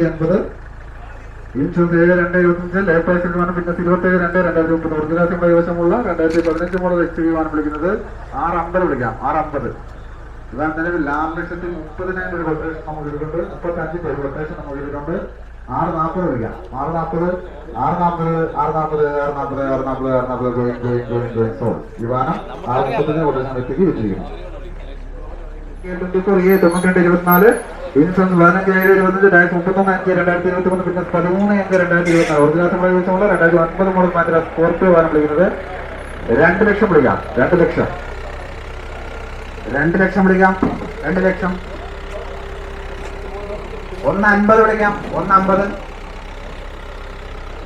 എൺപത് ഇൻഷുറൻസ് ഏഴ് രണ്ട് ഇരുപത്തിയഞ്ച് ലേറ്റസ്റ്റ് വിമാനം പിന്നെ ഇരുപത്തേഴ് രണ്ട് രണ്ടായിരത്തി മുപ്പത് ഒറിജിനാസിയം കൈവശമുള്ള രണ്ടായിരത്തി പതിനഞ്ച് മോഡൽ എച്ച് വിമാനം വിളിക്കുന്നത് ആറ് അമ്പത് വിളിക്കാം ആറ് അമ്പത് ഇതാണ് നിലവിൽ ആറ് ലക്ഷത്തി മുപ്പതിനായിരം ഒരു കൊട്ടേഷൻ നമുക്ക് എടുക്കുന്നുണ്ട് മുപ്പത്തി അഞ്ച് പേര് കൊട്ടേഷൻ നമുക്ക് എടുക്കുന്നുണ്ട് ആറ് നാൽപ്പത് വിളിക്കാം ആറ് നാൽപ്പത് ആറ് നാൽപ്പത് ആറ് നാൽപ്പത് ആറ് നാൽപ്പത് ആറ് നാൽപ്പത് ആറ് നാൽപ്പത് going going going going so വിമാനം ആറ് മുപ്പത്തിന് കൊട്ടേഷൻ എത്തിക്ക് വെച്ചിരിക്കുന്നു തൊണ്ണൂറ്റി ഇരുപത്തിനാല് ഇൻഷുറൻസ് പതിനഞ്ച് ഏഴ് ഇരുപത്തഞ്ച് രണ്ടായിരത്തി മുപ്പത്തൊന്ന് അഞ്ച് രണ്ടായിരത്തി ഇരുപത്തി മൂന്ന് പിന്നെ പതിമൂന്ന് അഞ്ച് രണ്ടായിരത്തി ഇരുപത്തി ആറ് ഒറിജിനൽ പ്രവേശമുള്ള രണ്ടായിരത്തി ഒൻപത് മോഡൽ മാത്രം സ്കോർപ്പിയോ വാഹനം വിളിക്കുന്നത് രണ്ട് ലക്ഷം വിളിക്കാം. രണ്ട് ലക്ഷം. രണ്ട് ലക്ഷം വിളിക്കാം. രണ്ട് ലക്ഷം. ഒന്ന് അൻപത് വിളിക്കാം. ഒന്ന് അമ്പത്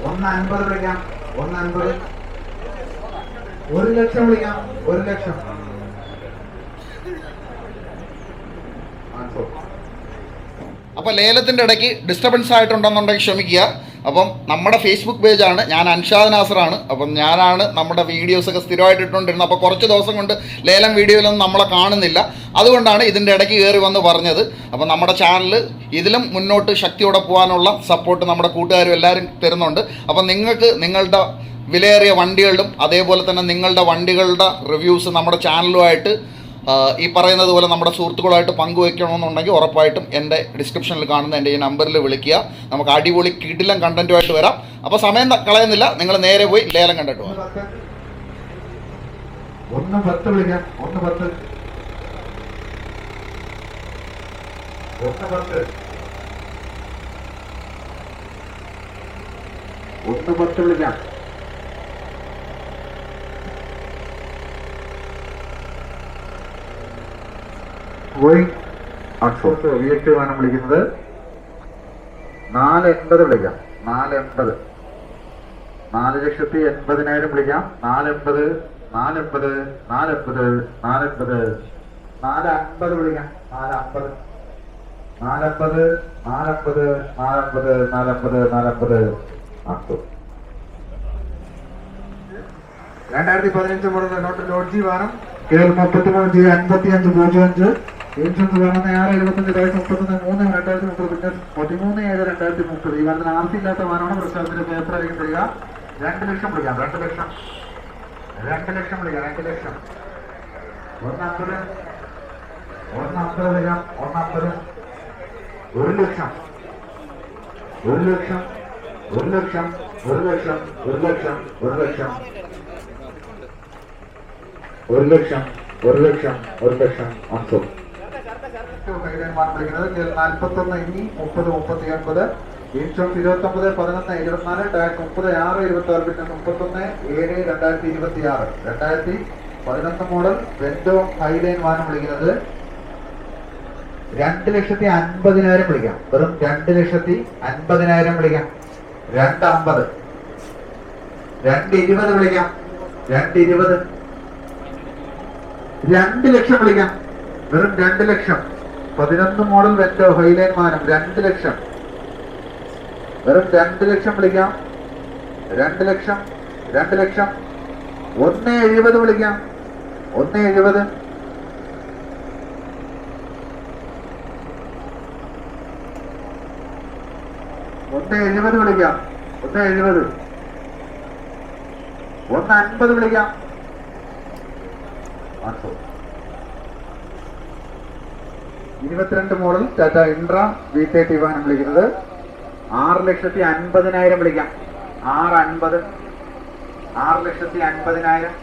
ഒന്ന് അൻപത് വിളിക്കാം. ഒന്ന് അൻപത്. ഒരു ലക്ഷം വിളിക്കാം. ഒരു ലക്ഷം. അപ്പോൾ ലേലത്തിന്റെ ഇടയ്ക്ക് ഡിസ്റ്റർബൻസ് ആയിട്ടുണ്ടെന്നുണ്ടെങ്കിൽ ക്ഷമിക്കുക. അപ്പം നമ്മുടെ ഫേസ്ബുക്ക് പേജാണ് ഞാൻ അൻഷാദ് നാസറാണ്. അപ്പം ഞാനാണ് നമ്മുടെ വീഡിയോസൊക്കെ സ്ഥിരമായിട്ട് ഇട്ടുകൊണ്ടിരുന്നത്. അപ്പോൾ കുറച്ച് ദിവസം കൊണ്ട് ലേലം വീഡിയോയിലൊന്നും നമ്മളെ കാണുന്നില്ല. അതുകൊണ്ടാണ് ഇതിന്റെ ഇടയ്ക്ക് കയറി വന്ന് പറഞ്ഞത്. അപ്പം നമ്മുടെ ചാനൽ ഇതിലും മുന്നോട്ട് ശക്തിയോടെ പോകാനുള്ള സപ്പോർട്ട് നമ്മുടെ കൂട്ടുകാരും എല്ലാവരും തരുന്നുണ്ട്. അപ്പം നിങ്ങൾക്ക് നിങ്ങളുടെ വിലയേറിയ വണ്ടികളിലും അതേപോലെ തന്നെ നിങ്ങളുടെ വണ്ടികളുടെ റിവ്യൂസ് നമ്മുടെ ചാനലുമായിട്ട് ഈ പറയുന്നത് പോലെ നമ്മുടെ സുഹൃത്തുക്കളുമായിട്ട് പങ്കുവയ്ക്കണമെന്നുണ്ടെങ്കിൽ ഉറപ്പായിട്ടും എന്റെ ഡിസ്ക്രിപ്ഷനിൽ കാണുന്ന എന്റെ ഈ നമ്പറിൽ വിളിക്കുക. നമുക്ക് അടിപൊളി കിടിലം കണ്ടന്റുമായിട്ട് വരാം. അപ്പോൾ സമയം കളയുന്നില്ല. നിങ്ങൾ നേരെ പോയി ലേലം കണ്ടിട്ട് പത്ത്. ഒന്ന് പത്ത് വിളിക്കാം. അക്ഷോട്ട് വി എച്ച് വാനം വിളിക്കുന്നത്. നാല് എൺപത് വിളിക്കാം. നാല് എൺപത് നാല് ലക്ഷത്തി എൺപതിനായിരം വിളിക്കാം. നാലെൺപത് നാലെൺപത് നാലെൺപത് നാലെൺപത്. നാല് അൻപത് വിളിക്കാം. നാല് അമ്പത് നാലമ്പത് നാലമ്പത് നാലമ്പത് നാലമ്പത് നാലമ്പത് ആക്കും രണ്ടായിരത്തി പതിനഞ്ച് മുതൽ നോട്ട് ലോഡ്ജി വേണം. കേരള മുപ്പത്തി മൂന്ന് അൻപത്തി അഞ്ച് പൂജ്യം അഞ്ച്. ഇൻഷുറൻസ് വേണമെന്ന് ആറ് എഴുപത്തഞ്ച് രണ്ടായിരത്തി മുപ്പത്തൊന്ന് മൂന്ന് രണ്ടായിരത്തി മുപ്പത് പിന്നെ പതിമൂന്ന് ഏഴ് രണ്ടായിരത്തി മുപ്പത്. ഈ വാരത്തിന് ആർ സി ഇല്ലാത്ത വാഹനമാണ് പ്രശ്നത്തിന്റെ പേപ്പർ ആയിരിക്കും തരിക രണ്ട് ലക്ഷം വിളിക്കാം രണ്ട് ലക്ഷം. രണ്ട് ലക്ഷം വിളിക്കാം രണ്ട് ലക്ഷം. ഒന്നമ്പത് ഒന്നമ്പത് വരാം ഒന്നമ്പത് ഒരു ലക്ഷം. ഒരു ലക്ഷം. ഒരു ലക്ഷം. ഒരു ലക്ഷം. ഒരു ലക്ഷം. ഒരു ലക്ഷം. ഒരു ലക്ഷം. ഒരു ലക്ഷം. ഒരു ലക്ഷം. അംശം നാൽപ്പത്തൊന്ന് ഇനി മുപ്പത് മുപ്പത്തി ഒൻപത്. ഇൻഷുറൻസ് ഇരുപത്തി ഒമ്പത് പതിനൊന്ന് ഇരുപത്തിനാല് മുപ്പത് ആറ് ഇരുപത്തി ആറ് പിന്നെ ഏഴ് രണ്ടായിരത്തി ഇരുപത്തി ആറ് രണ്ടായിരത്തി പതിനൊന്ന് മോഡൽ വെന്റോ ഹൈലൈൻ വാഹനം വിളിക്കുന്നത്. രണ്ട് ലക്ഷത്തി അൻപതിനായിരം വിളിക്കാം. വെറും രണ്ട് ലക്ഷത്തി അൻപതിനായിരം വിളിക്കാം. രണ്ട് അമ്പത്. രണ്ട് ഇരുപത് വിളിക്കാം. രണ്ട് ഇരുപത്. രണ്ട് ലക്ഷം വിളിക്കാം. വെറും രണ്ട് ലക്ഷം. പതിനൊന്ന് മോഡൽ വെച്ച ഹൈലൈൻ മാനം രണ്ട് ലക്ഷം. വെറും രണ്ട് ലക്ഷം വിളിക്കാം. രണ്ട് ലക്ഷം രണ്ട് ലക്ഷം. ഒന്ന് എഴുപത് വിളിക്കാം. ഒന്ന് എഴുപത്. ഒന്ന് എഴുപത് വിളിക്കാം. ഒന്ന് എഴുപത്. ഒന്ന് അൻപത് വിളിക്കാം. ആൻസർ. ഇരുപത്തിരണ്ട് model Tata intra V thirty വാഹനം വിളിക്കുന്നത്. ആറ് ലക്ഷത്തി അൻപതിനായിരം വിളിക്കാം. ആറ് അൻപത് ആറ് ലക്ഷത്തി അൻപതിനായിരം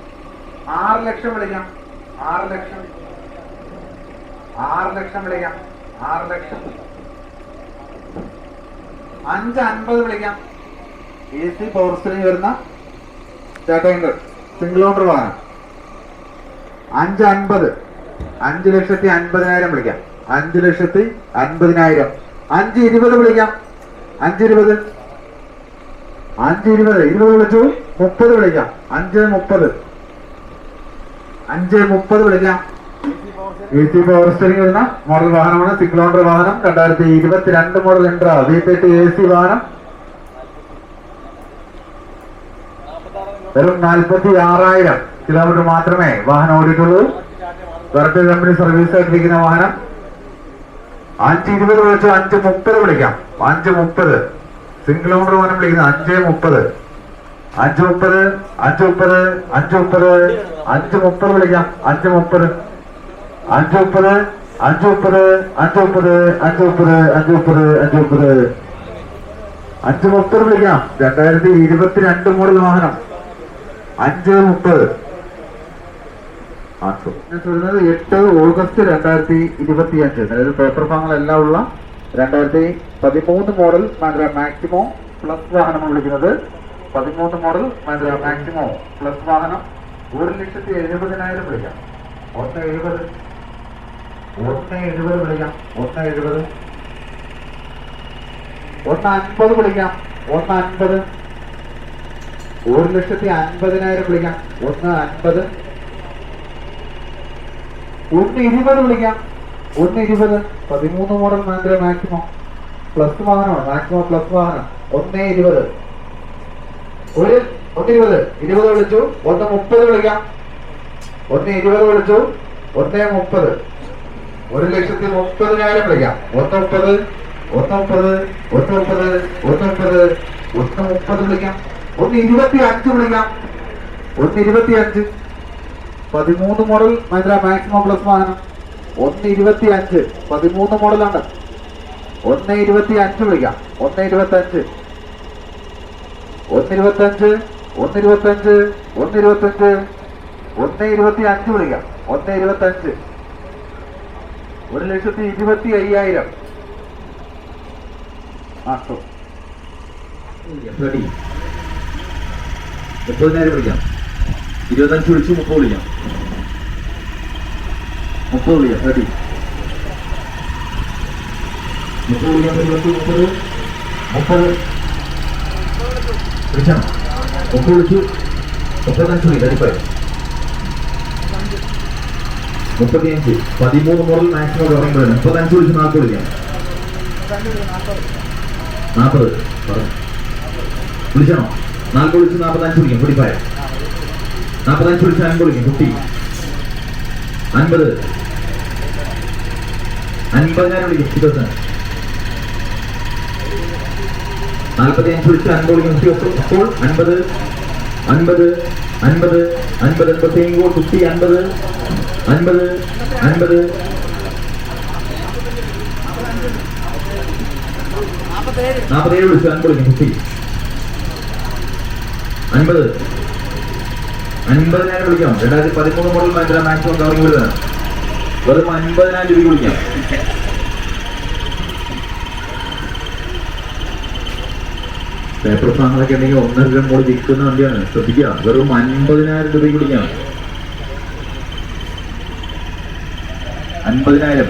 ആറ് ലക്ഷം വിളിക്കാം. ആറ് ലക്ഷം ആറ് ലക്ഷം വിളിക്കാം. ആറ് ലക്ഷം. അഞ്ച് അൻപത് വിളിക്കാം. എ സി പവർ സ്റ്റിംഗ് വരുന്ന ടാറ്റ ഇൻഡർ സിംഗിൾ ഓണർ വാഹനം അഞ്ച് അൻപത് അഞ്ച് ലക്ഷത്തി അൻപതിനായിരം വിളിക്കാം. അഞ്ച് ലക്ഷത്തി അൻപതിനായിരം. അഞ്ച് ഇരുപത് വിളിക്കാം. അഞ്ച് ഇരുപത്. അഞ്ച് ഇരുപത്. ഇരുപത് വിളിച്ചു. മുപ്പത് വിളിക്കാം. അഞ്ച് മുപ്പത്. അഞ്ച് മുപ്പത് വിളിക്കാം. എ സി പവർ സ്റ്റിയറിംഗ് വരുന്ന മോഡൽ വാഹനമാണ്. ഓണർ വാഹനം. രണ്ടായിരത്തി ഇരുപത്തിരണ്ട് model intra V thirty A C വാഹനം. വെറും നാൽപ്പത്തി ആറായിരം കിലോമീറ്റർ മാത്രമേ വാഹനം ഓടിയിട്ടുള്ളൂ. വെറുതെ കമ്പനി സർവീസ് ആയിട്ടിരിക്കുന്ന വാഹനം. അഞ്ച് ഇരുപത് വിളിച്ചു അഞ്ച് മുപ്പത് വിളിക്കാം. അഞ്ച് മുപ്പത്. സിംഗിൾ ഓണർ പോലും വിളിക്കുന്നത് അഞ്ച് മുപ്പത്. അഞ്ച് മുപ്പത് അഞ്ച് മുപ്പത് അഞ്ച് മുപ്പത് അഞ്ച് മുപ്പത് വിളിക്കാം. അഞ്ച് മുപ്പത്. അഞ്ച് മുപ്പത് അഞ്ച് മുപ്പത് അഞ്ച് മുപ്പത് അഞ്ച് മുപ്പത് അഞ്ച് മുപ്പത് അഞ്ച് മുപ്പത്. അഞ്ച് മുപ്പത് വിളിക്കാം. രണ്ടായിരത്തി ഇരുപത്തിരണ്ട് മോഡൽ വാഹനം. അഞ്ച് മുപ്പത്. എട്ട് ഓഗസ്റ്റ് രണ്ടായിരത്തി ഇരുപത്തി അഞ്ച് അതായത് പേപ്പർ ഭാഗങ്ങളെല്ലാം ഉള്ള രണ്ടായിരത്തി പതിമൂന്ന് മോഡൽ മഹിന്ദ്ര മാക്സിമോ പ്ലസ് വാഹനം വിളിക്കുന്നത്. പതിമൂന്ന് മോഡൽ മഹിന്ദ്ര മാക്സിമോ പ്ലസ് വാഹനം ഒരു ലക്ഷത്തി എഴുപതിനായിരം വിളിക്കാം. ഒന്ന് എഴുപത്. ഒന്ന് എഴുപത് വിളിക്കാം. ഒന്ന് എഴുപത്. ഒന്ന് അൻപത് വിളിക്കാം. ഒന്ന് അൻപത്. ഒരു ലക്ഷത്തി അൻപതിനായിരം വിളിക്കാം. ഒന്ന് അൻപത്. ഒന്ന് ഇരുപത് വിളിക്കാം. ഒന്ന് ഇരുപത് പതിമൂന്ന് മോഡൽ മാത്രമേ മാക്സിമം പ്ലസ് വാഹനമാണ് മാക്സിമം പ്ലസ് വാഹനം. ഒന്ന് ഇരുപത്. ഒരു ഒന്ന് ഇരുപത്. ഇരുപത് വിളിച്ചു ഒന്ന് മുപ്പത് വിളിക്കാം. ഒന്ന് ഇരുപത് വിളിച്ചു ഒന്ന് മുപ്പത്. ഒരു ലക്ഷത്തി മുപ്പതിനായിരം വിളിക്കാം. ഒന്ന് മുപ്പത് ഒന്ന് മുപ്പത് ഒന്ന് മുപ്പത് ഒന്ന് മുപ്പത് ഒന്ന് മുപ്പത് വിളിക്കാം. ഒന്ന് ഇരുപത്തി അഞ്ച് വിളിക്കാം. ഒന്ന് ഇരുപത്തി അഞ്ച് പതിമൂന്ന് മോഡൽ മഹിന്ദ്ര മാക്സിമം പ്ലസ് വാഹനം. ഒന്ന് ഇരുപത്തി അഞ്ച്. പതിമൂന്ന് മോഡലാണ് ഒന്ന് ഇരുപത്തി അഞ്ച് വിളിക്കാം ഒന്ന് ഇരുപത്തി അഞ്ച് ഒന്ന് ഇരുപത്തി അഞ്ച് ഒന്ന് ഇരുപത്തി അഞ്ച് ഒന്ന് ഇരുപത്തി അഞ്ച് ഒന്ന് ഇരുപത്തി അഞ്ച് വിളിക്കാം ഒന്ന് ഇരുപത്തി അഞ്ച് ഒരു ലക്ഷത്തി ഇരുപത്തി അയ്യായിരം. ആ സോ റെഡി നേരെ വിളിക്കാം? ഇരുപത്തഞ്ച് വിളിച്ചു മുപ്പത് വിളിക്കാം മുപ്പത് വിളിക്കാം തേർട്ടി മുപ്പത് വിളിക്കാം ഇരുപത്തി മുപ്പത് മുപ്പത് വിളിച്ചാ മുപ്പത് വിളിച്ചു മുപ്പത്തഞ്ച് വിളി റെഡിപ്പായി മുപ്പത്തിയഞ്ച് പതിമൂന്ന് മുതൽ മാക്സിമം പറയുമ്പോഴാണ് മുപ്പത്തഞ്ച് വിളിച്ച് നാൽപ്പത് വിളിക്കാം നാൽപ്പത് പറഞ്ഞു വിളിച്ചാണോ നാൽപ്പത് വിളിച്ച് നാൽപ്പത്തഞ്ച് വിളിക്കും പൊടിപ്പായ നാൽപ്പത്തഞ്ച് വിളിച്ച് അൻപത് വിളിക്കും കുട്ടി. അൻപത്. അൻപതിനായിരം വിളിക്കും തൗസൻഡ് നാൽപ്പത്തി അഞ്ച് വിളിച്ച് അൻപത് വിളിക്കും അപ്പോൾ അൻപത് അൻപത് അൻപത് അൻപത് ഫിഫ്റ്റി അൻപത് അൻപത്. അൻപതിനായിരം വിളിക്കാം. രണ്ടായിരത്തി പതിമൂന്ന് മോഡൽ മഹിന്ദ്ര മാക്സിമം കവറിംഗ് വരുന്നത് വെറും അൻപതിനായിരം രൂപ വിളിക്കാം. പേപ്പർ സാധനങ്ങളൊക്കെ ഉണ്ടെങ്കിൽ ഒന്നര രൂപ മോൾ വിൽക്കുന്ന വണ്ടിയാണ്. ശ്രദ്ധിക്കുക. വെറും അൻപതിനായിരം രൂപയ്ക്ക് വിളിക്കാം. അൻപതിനായിരം.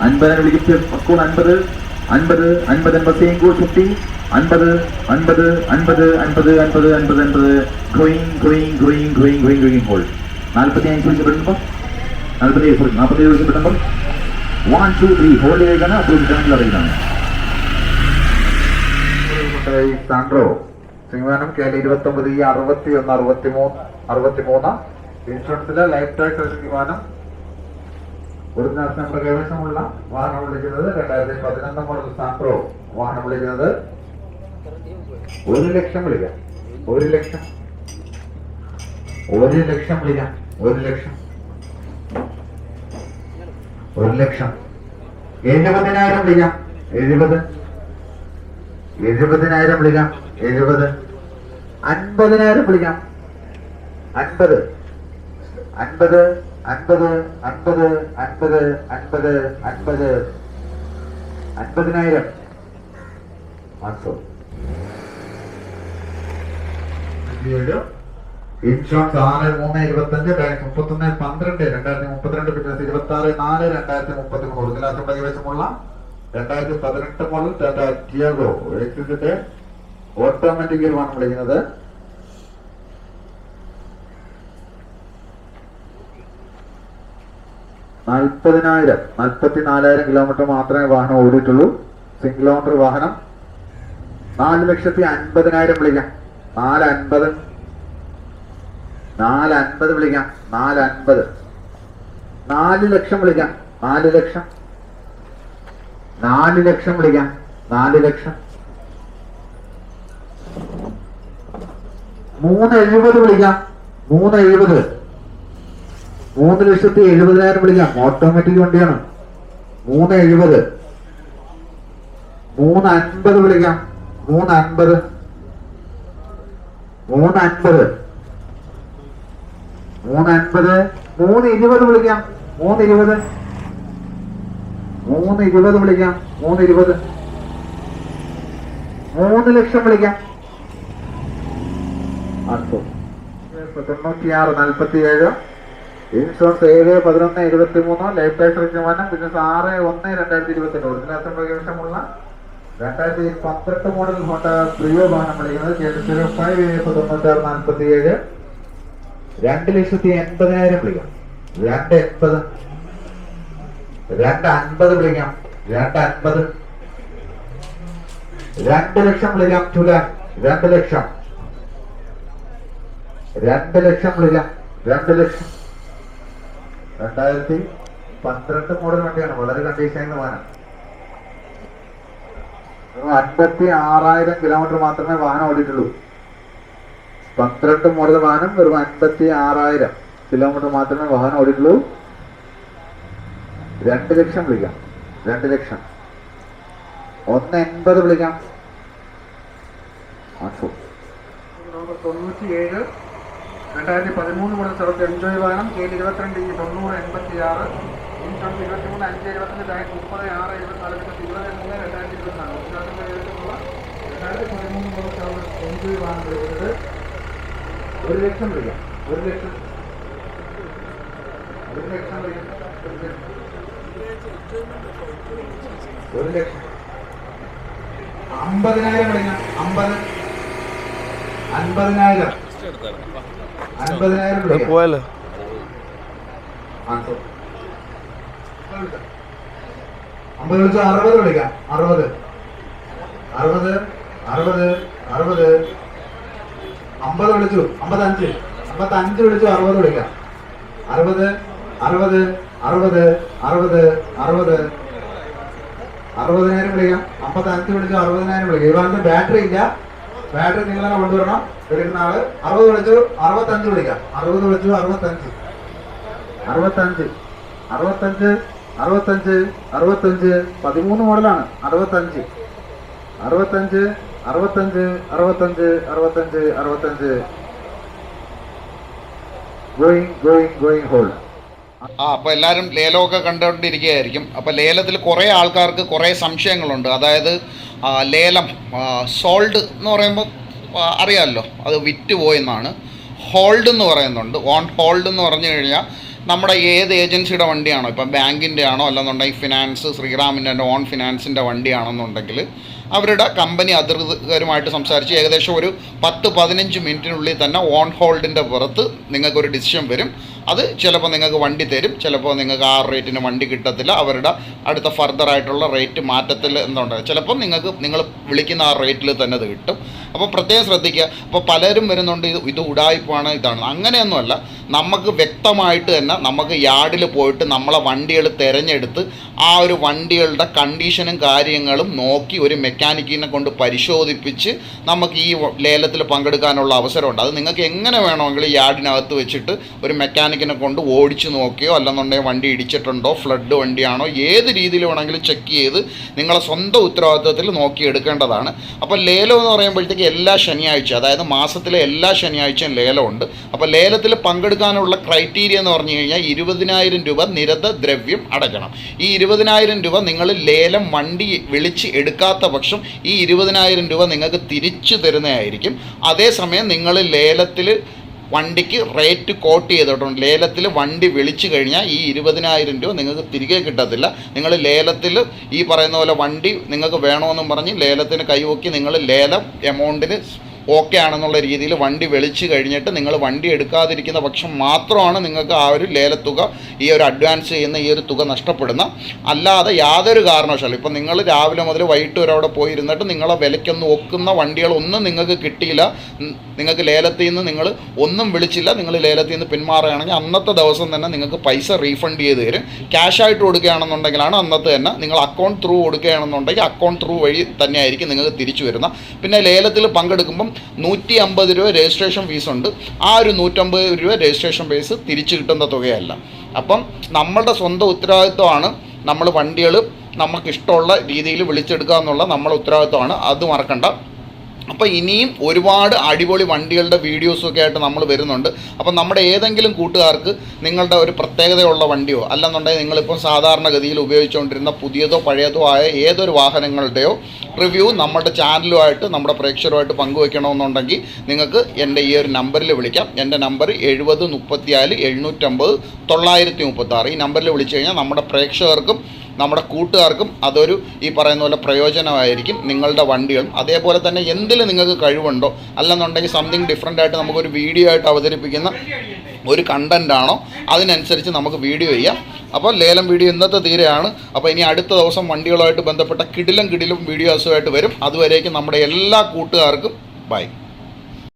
അൻപതിനായിരം വിളിക്കും. അപ്പോൾ അൻപത്. അൻപത് അൻപത് എൺപത്തി ഏഴ് ചുറ്റി അൻപത് അൻപത് അൻപത് അൻപത് അൻപത് അൻപത് അൻപത്. Growing growing growing growing growing growing hole നാൽപ്പത്തി അഞ്ച് വിളിച്ചപ്പെടുമ്പോൾ നാൽപ്പത്തി ഏഴ് നാൽപ്പത്തി ഏഴ് വിളിച്ചപ്പെടുമ്പോൾ വൺ ടു ത്രീ ഹോളിലേക്കാണ് അറിയുന്നതാണ്. ഈ സാൻഡ്രോ സിംഗാനം കെ എൽ ഇരുപത്തി ഒമ്പത് ഈ അറുപത്തി ഒന്ന് അറുപത്തി മൂന്ന് അറുപത്തി മൂന്ന് ഇൻഷുറൻസിലെ ലൈഫ് ടാക്സ് വിമാനം ഒരു നാഷണൽ കൈവശമുള്ള വാഹനം വിളിക്കുന്നത് രണ്ടായിരത്തി പതിനൊന്നാം മോഡൽ സാപ്രോ വാഹനം വിളിക്കുന്നത് ഒരു ലക്ഷം വിളിക്കാം. ഒരു ലക്ഷം. ഒരു ലക്ഷം വിളിക്കാം. ഒരു ലക്ഷം. ഒരു ലക്ഷം. എഴുപതിനായിരം വിളിക്കാം. എഴുപത്. എഴുപതിനായിരം വിളിക്കാം. എഴുപത്. അൻപതിനായിരം വിളിക്കാം. അൻപത്. അൻപത്. അൻപത് അൻപത് അൻപത് അൻപത് അൻപത്. അൻപതിനായിരം. മാസം ഇൻഷുറൻസ് ആറ് മൂന്ന് ഇരുപത്തഞ്ച് മുപ്പത്തൊന്ന് പന്ത്രണ്ട് രണ്ടായിരത്തി മുപ്പത്തിരണ്ട് ഫിറ്റ്നസ് ഇരുപത്തി ആറ് നാല് രണ്ടായിരത്തി മുപ്പത്തി മൂന്ന് ഒടുക്കലാസം കൈവശമുള്ള രണ്ടായിരത്തി പതിനെട്ട് മുതൽ ടാറ്റ ടിയാഗോ എക്സിന്റെ ഓട്ടോമാറ്റിക് ഗിയറുമാണ് വിളിക്കുന്നത്. നാൽപ്പതിനായിരം നാൽപ്പത്തി നാലായിരം കിലോമീറ്റർ മാത്രമേ വാഹനം ഓടിയിട്ടുള്ളൂ. സിംഗിൾ ഓണർ വാഹനം നാല് ലക്ഷത്തി അൻപതിനായിരം വിളിക്കാം. നാല് അൻപത് നാല് അൻപത് വിളിക്കാം. നാല് അൻപത് നാല് ലക്ഷം വിളിക്കാം. നാല് ലക്ഷം നാല് ലക്ഷം വിളിക്കാം. നാല് ലക്ഷം മൂന്ന് എഴുപത് വിളിക്കാം. മൂന്ന് എഴുപത് മൂന്ന് ലക്ഷത്തി എഴുപതിനായിരം വിളിക്കാം. ഓട്ടോമാറ്റിക് വണ്ടിയാണ്. മൂന്ന് എഴുപത്. മൂന്ന് അൻപത് വിളിക്കാം. മൂന്ന് അൻപത്. മൂന്ന് അൻപത്. മൂന്ന് അൻപത്. മൂന്ന് ഇരുപത് വിളിക്കാം. മൂന്ന് ഇരുപത്. മൂന്ന് ഇരുപത് വിളിക്കാം. മൂന്ന് ഇരുപത്. മൂന്ന് ലക്ഷം വിളിക്കാം. തൊണ്ണൂറ്റിയാറ് നാൽപ്പത്തി ഏഴ് ഇൻഷുറൻസ് ഏഴ് പതിനൊന്ന് എഴുപത്തി മൂന്ന് ലൈഫ് ടൈം ശതമാനം ബിസിനസ് ആറ് ഒന്ന് രണ്ടായിരത്തി ഇരുപത്തി രണ്ട് ഒറിജിനൽ പ്രവേശമുള്ള രണ്ടായിരത്തി പന്ത്രണ്ട് മോഡൽ ഹോണ്ട പ്രിയോ വാഹനം വിളിക്കുന്നത് സീറോ ഫൈവ് ഏഴ് തൊണ്ണൂറ്റാറ് നാൽപ്പത്തി ഏഴ് രണ്ട് ലക്ഷത്തി എൺപതിനായിരം വിളിക്കാം. രണ്ട് എൺപത്. രണ്ട് അൻപത് വിളിക്കാം. രണ്ട് അൻപത്. രണ്ട് ലക്ഷം വിളിക്കാം ചുലാൻ രണ്ട് ലക്ഷം. രണ്ട് ലക്ഷം വിളിക്കാം. രണ്ട് ലക്ഷം. രണ്ടായിരത്തി പന്ത്രണ്ട് മോഡൽ വണ്ടിയാണ്. വളരെ കണ്ടീഷൻ എന്ന് വാഹനം. അൻപത്തി ആറായിരം കിലോമീറ്റർ മാത്രമേ വാഹനം ഓടിയിട്ടുള്ളൂ. പന്ത്രണ്ട് മോഡൽ വാഹനം വെറും അൻപത്തി ആറായിരം കിലോമീറ്റർ മാത്രമേ വാഹനം ഓടിയിട്ടുള്ളൂ. രണ്ട് ലക്ഷം വിളിക്കാം. രണ്ട് ലക്ഷം. ഒന്ന് എൺപത് വിളിക്കാം. തൊണ്ണൂറ്റി ഏഴ് രണ്ടായിരത്തി പതിമൂന്ന് മുതൽ സ്ഥലത്ത് എൻജോയ് വാഹനം കെ ഇരുപത്തിരണ്ട് ഈ തൊണ്ണൂറ് എൺപത്തി ആറ് ഇൻഷുറൻസ് ഇരുപത്തി മൂന്ന് അഞ്ച് എഴുപത്തഞ്ച് ബാങ്ക് മുപ്പത് ആറ് എഴുപത്തിനാല് ലക്ഷത്തി ഇരുപത് മൂന്ന് രണ്ടായിരത്തി ഇരുപത്തിനാല്. ഉദ്ഘാടനം എഴുപത്തിയുള്ള രണ്ടായിരത്തി പതിമൂന്ന് മുതൽ സ്ഥലത്ത് എൻജോയ് വാഹനം വിളിക്കുന്നത് ഒരു ലക്ഷം രൂപ. ഒരു ലക്ഷം. ഒരു ലക്ഷം രൂപ. ഒരു ലക്ഷം. അമ്പതിനായിരം അമ്പത് അൻപതിനായിരം അൻപതിനായിരം വിളിക്കാം പോയാലോ? ആൻസർ. അമ്പത് വിളിച്ചു അറുപത് വിളിക്കാം. അറുപത്. അറുപത് അറുപത് അറുപത്. അമ്പത് വിളിച്ചു. അമ്പത്തഞ്ച്. അമ്പത്തഞ്ച് വിളിച്ചു അറുപത് വിളിക്കാം. അറുപത് അറുപത് അറുപത് അറുപത് അറുപത്. അറുപതിനായിരം വിളിക്കാം. അമ്പത്തഞ്ച് വിളിച്ചു അറുപതിനായിരം വിളിക്കാം. ഈ ബാറ്ററി ഇല്ല. ബാറ്ററി നിങ്ങൾ തന്നെ കൊണ്ടുവരണം. എടുക്കുന്ന ആൾ അറുപത് വിളിച്ചു അറുപത്തഞ്ച് വിളിക്കാം. അറുപത് വിളിച്ചു അറുപത്തഞ്ച്. അറുപത്തഞ്ച്. അറുപത്തഞ്ച് അറുപത്തഞ്ച് അറുപത്തഞ്ച്. പതിമൂന്ന് മോഡലാണ്. അറുപത്തഞ്ച്. അറുപത്തഞ്ച് അറുപത്തഞ്ച് അറുപത്തഞ്ച് അറുപത്തഞ്ച് അറുപത്തഞ്ച്. ഗോയിങ് ഗോയിങ് ഗോയിങ് ഹോൾഡ് ആ അപ്പോൾ എല്ലാവരും ലേലമൊക്കെ കണ്ടുകൊണ്ടിരിക്കുകയായിരിക്കും. അപ്പോൾ ലേലത്തിൽ കുറേ ആൾക്കാർക്ക് കുറേ സംശയങ്ങളുണ്ട്. അതായത് ലേലം സോൾഡ് എന്ന് പറയുമ്പോൾ അറിയാമല്ലോ അത് വിറ്റ് പോയെന്നാണ് ഹോൾഡ് എന്ന് പറയുന്നുണ്ട്. ഓൺ ഹോൾഡ് എന്ന് പറഞ്ഞു കഴിഞ്ഞാൽ നമ്മുടെ ഏത് ഏജൻസിയുടെ വണ്ടിയാണോ ഇപ്പം ബാങ്കിന്റെ ആണോ അല്ലെന്നുണ്ടെങ്കിൽ ഫിനാൻസ് ശ്രീറാമിന്റെ ഓൺ ഫിനാൻസിന്റെ വണ്ടിയാണെന്നുണ്ടെങ്കിൽ അവരുടെ കമ്പനി അധികൃതരുമായിട്ട് സംസാരിച്ച് ഏകദേശം ഒരു പത്ത് പതിനഞ്ച് മിനിറ്റിനുള്ളിൽ തന്നെ ഓൺ ഹോൾഡിന്റെ പുറത്ത് നിങ്ങൾക്കൊരു ഡിസിഷൻ വരും. അത് ചിലപ്പോൾ നിങ്ങൾക്ക് വണ്ടി തരും ചിലപ്പോൾ നിങ്ങൾക്ക് ആ റേറ്റിന് വണ്ടി കിട്ടത്തില്ല അവരുടെ അടുത്ത ഫർദർ ആയിട്ടുള്ള റേറ്റ് മാറ്റത്തിൽ എന്തുണ്ട്? ചിലപ്പോൾ നിങ്ങൾക്ക് നിങ്ങൾ വിളിക്കുന്ന ആ റേറ്റിൽ തന്നെ അത് കിട്ടും. അപ്പോൾ പ്രത്യേകം ശ്രദ്ധിക്കുക. അപ്പോൾ പലരും വരുന്നുണ്ട് ഇത് ഇത് ഉടായ്പാണ് ഇതാണ്. അങ്ങനെയൊന്നുമല്ല. നമുക്ക് വ്യക്തമായിട്ട് തന്നെ നമുക്ക് യാർഡിൽ പോയിട്ട് നമ്മളെ വണ്ടികൾ തിരഞ്ഞെടുത്ത് ആ ഒരു വണ്ടികളുടെ കണ്ടീഷനും കാര്യങ്ങളും നോക്കി ഒരു മെക്കാനിക്കിനെ കൊണ്ട് പരിശോധിപ്പിച്ച് നമുക്ക് ഈ ലേലത്തിൽ പങ്കെടുക്കാനുള്ള അവസരമുണ്ട്. അത് നിങ്ങൾക്ക് എങ്ങനെ വേണമെങ്കിലും യാർഡിനകത്ത് വെച്ചിട്ട് ഒരു മെക്കാനിക്കിനെ കൊണ്ട് ഓടിച്ച് നോക്കിയോ അല്ലെന്നുണ്ടെങ്കിൽ വണ്ടി ഇടിച്ചിട്ടുണ്ടോ ഫ്ലഡ് വണ്ടിയാണോ ഏത് രീതിയിൽ വേണമെങ്കിലും ചെക്ക് ചെയ്ത് നിങ്ങളെ സ്വന്തം ഉത്തരവാദിത്വത്തിൽ നോക്കി എടുക്കേണ്ടതാണ്. അപ്പോൾ ലേലം എന്ന് പറയുമ്പോഴത്തേക്ക് എല്ലാ ശനിയാഴ്ച അതായത് മാസത്തിലെ എല്ലാ ശനിയാഴ്ചയും ലേലമുണ്ട്. അപ്പോൾ ലേലത്തിൽ പങ്കെടുക്കാനുള്ള ക്രൈറ്റീരിയ എന്ന് പറഞ്ഞു കഴിഞ്ഞാൽ ഇരുപതിനായിരം രൂപ നിരത ദ്രവ്യം അടയ്ക്കണം. ഈ ഇരുപതിനായിരം രൂപ നിങ്ങൾ ലേലം വണ്ടി വിളിച്ച് എടുക്കാത്ത പക്ഷം ഈ ഇരുപതിനായിരം രൂപ നിങ്ങൾക്ക് തിരിച്ചു തരുന്നതായിരിക്കും. അതേസമയം നിങ്ങൾ ലേലത്തിൽ വണ്ടിക്ക് റേറ്റ് കോട്ട് ചെയ്തിട്ടുണ്ട്. ലേലത്തിൽ വണ്ടി വിളിച്ചു കഴിഞ്ഞാൽ ഈ ഇരുപതിനായിരം രൂപ നിങ്ങൾക്ക് തിരികെ കിട്ടത്തില്ല. നിങ്ങൾ ലേലത്തിൽ ഈ പറയുന്ന പോലെ വണ്ടി നിങ്ങൾക്ക് വേണമെന്നും പറഞ്ഞ് ലേലത്തിന് കൈവക്കി നിങ്ങൾ ലേലം എമൗണ്ടിന് ഓക്കെ ആണെന്നുള്ള രീതിയിൽ വണ്ടി വെളിച്ച് കഴിഞ്ഞിട്ട് നിങ്ങൾ വണ്ടി എടുക്കാതിരിക്കുന്ന പക്ഷം മാത്രമാണ് നിങ്ങൾക്ക് ആ ഒരു ലേലത്തുക ഈ ഒരു അഡ്വാൻസ് ചെയ്യുന്ന ഈ ഒരു തുക നഷ്ടപ്പെടുന്ന. അല്ലാതെ യാതൊരു കാരണവശാലും ഇപ്പം നിങ്ങൾ രാവിലെ മുതൽ വൈകിട്ട് വരെ അവിടെ പോയി ഇരുന്നിട്ട് നിങ്ങളെ വിലയ്ക്കൊന്നും ഒക്കുന്ന വണ്ടികളൊന്നും നിങ്ങൾക്ക് കിട്ടിയില്ല. നിങ്ങൾക്ക് ലേലത്തിൽ നിന്ന് നിങ്ങൾ ഒന്നും വിളിച്ചില്ല. നിങ്ങൾ ലേലത്തിൽ നിന്ന് പിന്മാറുകയാണെങ്കിൽ അന്നത്തെ ദിവസം തന്നെ നിങ്ങൾക്ക് പൈസ റീഫണ്ട് ചെയ്ത് തരും. ക്യാഷ് ആയിട്ട് കൊടുക്കുകയാണെന്നുണ്ടെങ്കിലാണ് അന്നത്തെ തന്നെ നിങ്ങൾ അക്കൗണ്ട് ത്രൂ കൊടുക്കുകയാണെന്നുണ്ടെങ്കിൽ അക്കൗണ്ട് ത്രൂ വഴി തന്നെയായിരിക്കും നിങ്ങൾക്ക് തിരിച്ചു വരുന്നത്. പിന്നെ ലേലത്തിൽ പങ്കെടുക്കുമ്പം നൂറ്റി അമ്പത് രൂപ രജിസ്ട്രേഷൻ ഫീസുണ്ട് ആ ഒരു നൂറ്റമ്പത് രൂപ രജിസ്ട്രേഷൻ ഫീസ് തിരിച്ചു കിട്ടുന്ന തുകയല്ല. അപ്പം നമ്മളുടെ സ്വന്തം ഉത്തരവാദിത്വമാണ് നമ്മൾ വണ്ടികൾ നമുക്കിഷ്ടമുള്ള രീതിയിൽ വിളിച്ചെടുക്കുക എന്നുള്ള നമ്മുടെ ഉത്തരവാദിത്വമാണ്. അത് മറക്കണ്ട. അപ്പോൾ ഇനിയും ഒരുപാട് അടിപൊളി വണ്ടികളുടെ വീഡിയോസൊക്കെ ആയിട്ട് നമ്മൾ വരുന്നുണ്ട്. അപ്പം നമ്മുടെ ഏതെങ്കിലും കൂട്ടുകാർക്ക് നിങ്ങളുടെ ഒരു പ്രത്യേകതയുള്ള വണ്ടിയോ അല്ലെന്നുണ്ടെങ്കിൽ നിങ്ങളിപ്പം സാധാരണഗതിയിൽ ഉപയോഗിച്ചുകൊണ്ടിരുന്ന പുതിയതോ പഴയതോ ആയ ഏതൊരു വാഹനങ്ങളുടെയോ റിവ്യൂ നമ്മുടെ ചാനലുമായിട്ട് നമ്മുടെ പ്രേക്ഷകരുമായിട്ട് പങ്കുവെക്കണമെന്നുണ്ടെങ്കിൽ നിങ്ങൾക്ക് എന്റെ ഈ ഒരു നമ്പറിൽ വിളിക്കാം. എന്റെ നമ്പർ എഴുപത് മുപ്പത്തിനാല് എഴുന്നൂറ്റമ്പത് തൊള്ളായിരത്തി മുപ്പത്താറ്. ഈ നമ്പറിൽ വിളിച്ചു കഴിഞ്ഞാൽ നമ്മുടെ പ്രേക്ഷകർക്കും നമ്മുടെ കൂട്ടുകാർക്കും അതൊരു ഈ പറയുന്ന പോലെ പ്രയോജനമായിരിക്കും നിങ്ങളുടെ വണ്ടികളും. അതേപോലെ തന്നെ എന്തിൽ നിങ്ങൾക്ക് കഴിവുണ്ടോ അല്ലെന്നുണ്ടെങ്കിൽ സംതിങ് ഡിഫറെന്റ് ആയിട്ട് നമുക്കൊരു വീഡിയോ ആയിട്ട് അവതരിപ്പിക്കുന്ന ഒരു കണ്ടന്റ് ആണോ അതിനനുസരിച്ച് നമുക്ക് വീഡിയോ ചെയ്യാം. അപ്പോൾ ലേലം വീഡിയോ ഇന്നത്തെ തീരെയാണ്. അപ്പോൾ ഇനി അടുത്ത ദിവസം വണ്ടികളുമായിട്ട് ബന്ധപ്പെട്ട കിടിലും കിടിലും വീഡിയോസുമായിട്ട് വരും. അതുവരേക്കും നമ്മുടെ എല്ലാ കൂട്ടുകാർക്കും ബൈ